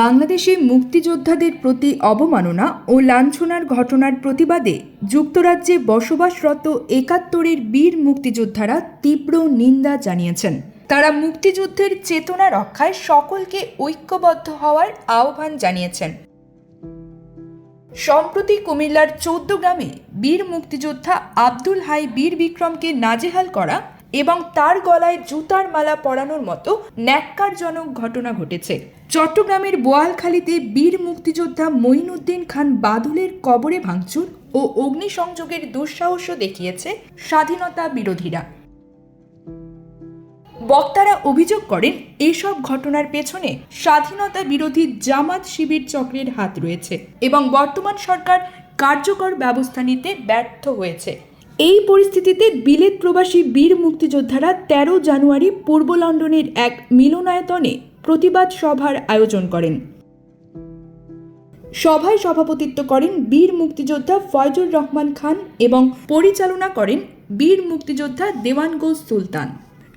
বাংলাদেশে মুক্তিযোদ্ধাদের প্রতি অবমাননা ও লাঞ্ছনার ঘটনার প্রতিবাদে যুক্তরাজ্যে বসবাসরত একাত্তরের বীর মুক্তিযোদ্ধারা তীব্র নিন্দা জানিয়েছেন। তারা মুক্তিযুদ্ধের চেতনা রক্ষায় সকলকে ঐক্যবদ্ধ হওয়ার আহ্বান জানিয়েছেন। সম্প্রতি কুমিল্লার চৌদ্দ গ্রামে বীর মুক্তিযোদ্ধা আব্দুল হাই বীর বিক্রমকে নাজেহাল করা এবং তার গলায় জুতার মালা পরানোর মতো ন্যাক্কারজনক ঘটনা ঘটেছে। চট্টগ্রামের বোয়ালখালীতে বীর মুক্তিযোদ্ধা মঈনুদ্দিন খান বাদুলের কবরে ভাঙচুর ও অগ্নিসংযোগের দুঃসাহস দেখিয়েছে স্বাধীনতা বিরোধীরা। বক্তারা অভিযোগ করেন, এসব ঘটনার পেছনে স্বাধীনতা বিরোধী জামাত শিবির চক্রের হাত রয়েছে এবং বর্তমান সরকার কার্যকর ব্যবস্থা নিতে ব্যর্থ হয়েছে। এই পরিস্থিতিতে বিলেত প্রবাসী বীর মুক্তিযোদ্ধারা তেরো জানুয়ারি পূর্ব লন্ডনের এক মিলনায়তনে প্রতিবাদ সভার আয়োজন করেন। সভায় সভাপতিত্ব করেন বীর মুক্তিযোদ্ধা ফয়জুর রহমান খান এবং পরিচালনা করেন বীর মুক্তিযোদ্ধা দেওয়ানগোজ সুলতান।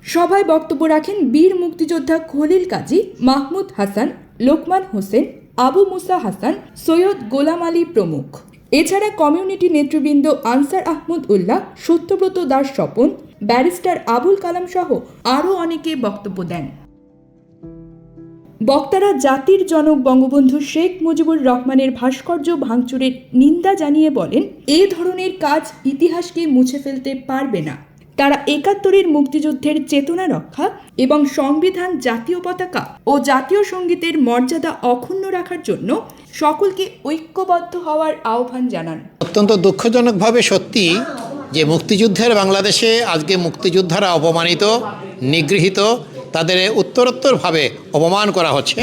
সভায় বক্তব্য রাখেন বীর মুক্তিযোদ্ধা খলিল কাজী মাহমুদ হাসান, লোকমান হোসেন, আবু মুসা হাসান, সৈয়দ গোলাম আলী প্রমুখ। এছাড়া কমিউনিটি নেতৃবৃন্দ আনসার আহমদ উল্লাহ, সত্যব্রত দাস স্বপন, ব্যারিস্টার আবুল কালাম সহ আরও অনেকে বক্তব্য দেন। বক্তারা জাতির জনক বঙ্গবন্ধু শেখ মুজিবুর রহমানের ভাস্কর্য ভাঙচুরের নিন্দা জানিয়ে বলেন, এ ধরনের কাজ ইতিহাসকে মুছে ফেলতে পারবে না। তারা একাত্তরের মুক্তিযুদ্ধের চেতনা রক্ষা এবং সংবিধান জাতীয় পতাকা ও জাতীয় সঙ্গীতের মর্যাদা অক্ষুণ্ণ রাখার জন্য সকলকে ঐক্যবদ্ধ হওয়ার আহ্বান জানান। অত্যন্ত দুঃখজনকভাবে সত্যি যে মুক্তিযুদ্ধের বাংলাদেশে আজকে মুক্তিযোদ্ধারা অপমানিত, নিগৃহীত, তাদের উত্তরোত্তরভাবে অপমান করা হচ্ছে।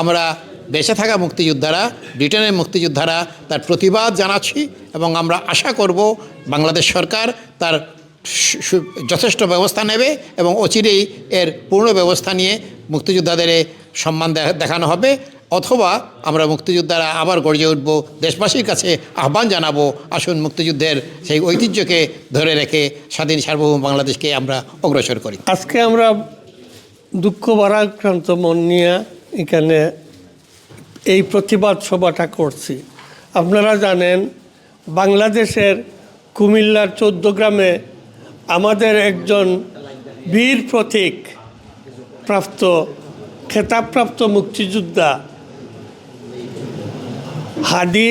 আমরা বেঁচে থাকা মুক্তিযোদ্ধারা, ব্রিটেনের মুক্তিযোদ্ধারা তার প্রতিবাদ জানাচ্ছি এবং আমরা আশা করব বাংলাদেশ সরকার তার যথেষ্ট ব্যবস্থা নেবে এবং অচিরেই এর পূর্ণ ব্যবস্থা নিয়ে মুক্তিযোদ্ধাদের সম্মান দেখানো হবে। অথবা আমরা মুক্তিযোদ্ধারা আবার গড়িয়ে উঠব, দেশবাসীর কাছে আহ্বান জানাব, আসুন মুক্তিযুদ্ধের সেই ঐতিহ্যকে ধরে রেখে স্বাধীন সার্বভৌম বাংলাদেশকে আমরা অগ্রসর করি। আজকে আমরা দুঃখ ভারাক্রান্ত মন নিয়ে এখানে এই প্রতিবাদ সভাটা করছি। আপনারা জানেন, বাংলাদেশের কুমিল্লার চোদ্দ গ্রামে আমাদের একজন বীর প্রতীক প্রাপ্ত, খেতাবপ্রাপ্ত মুক্তিযোদ্ধা হাদি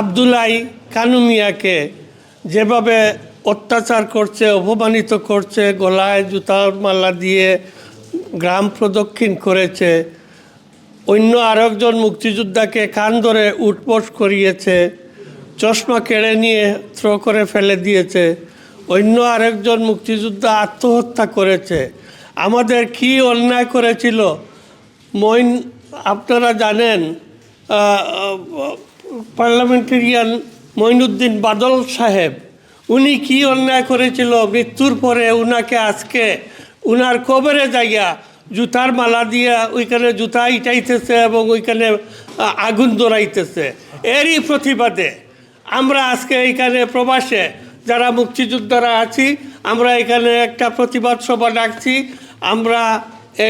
আবদুল্লাই কানুমিয়াকে যেভাবে অত্যাচার করছে, অপমানিত করছে, গলায় জুতার মালা দিয়ে গ্রাম প্রদক্ষিণ করেছে, অন্য আরেকজন মুক্তিযোদ্ধাকে কান ধরে উঠবোস করিয়েছে, চশমা কেড়ে নিয়ে থ্রো করে ফেলে দিয়েছে অন্য আরেকজন মুক্তিযোদ্ধা আত্মহত্যা করেছে। আমাদের কি অন্যায় করেছিল? মইন, আপনারা জানেন পার্লামেন্টেরিয়ান মইনুদ্দিন বাদল সাহেব, উনি কি অন্যায় করেছিল? মৃত্যুর পরে উনাকে আজকে উনার কবরে জায়গা জুতার মালা দিয়া ওইখানে জুতা ইটাইতেছে এবং ওইখানে আগুন দৌড়াইতেছে এরই প্রতিবাদে আমরা আজকে এইখানে প্রবাসে যারা মুক্তিযোদ্ধারা আছি, আমরা এখানে একটা প্রতিবাদ সভা ডাকছি। আমরা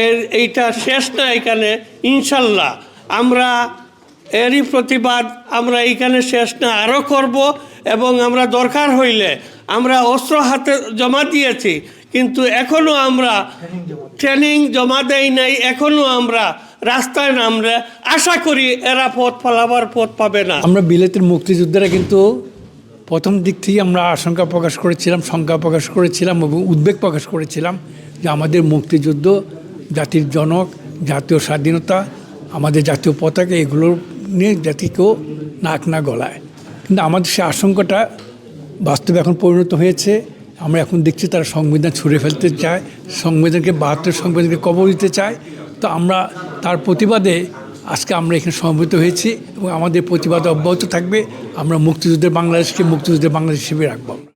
এর, এইটা শেষ না এখানে, ইনশাল্লাহ। আমরা এরই প্রতিবাদ, আমরা এইখানে শেষ না, আরও করব এবং আমরা দরকার হইলে আমরা অস্ত্র হাতে জমা দিয়েছি, কিন্তু এখনও আমরা ট্রেনিং জমা দেই নাই এখনও আমরা রাস্তায় নামলে আশা করি এরা পথ ফলাবার পথ পাবে না। আমরা বিলেতের মুক্তিযোদ্ধারা কিন্তু প্রথম দিক থেকে আমরা আশঙ্কা প্রকাশ করেছিলাম, শঙ্কা প্রকাশ করেছিলাম এবং উদ্বেগ প্রকাশ করেছিলাম যে আমাদের মুক্তিযুদ্ধ, জাতির জনক, জাতীয় স্বাধীনতা, আমাদের জাতীয় পতাকা এগুলোর নিয়ে জাতিকেও নাক না গলায়। কিন্তু আমাদের সে আশঙ্কাটা বাস্তবে এখন পরিণত হয়েছে। আমরা এখন দেখছি তারা সংবিধান ছুঁড়ে ফেলতে চায়, সংবিধানকে বাহাত্তর, সংবিধানকে কবর দিতে চায়। তো আমরা তার প্রতিবাদে আজকে আমরা এখানে সমবেত হয়েছি এবং আমাদের প্রতিবাদ অব্যাহত থাকবে। আমরা মুক্তিযুদ্ধের বাংলাদেশকে মুক্তিযুদ্ধের বাংলাদেশ হিসেবে রাখব।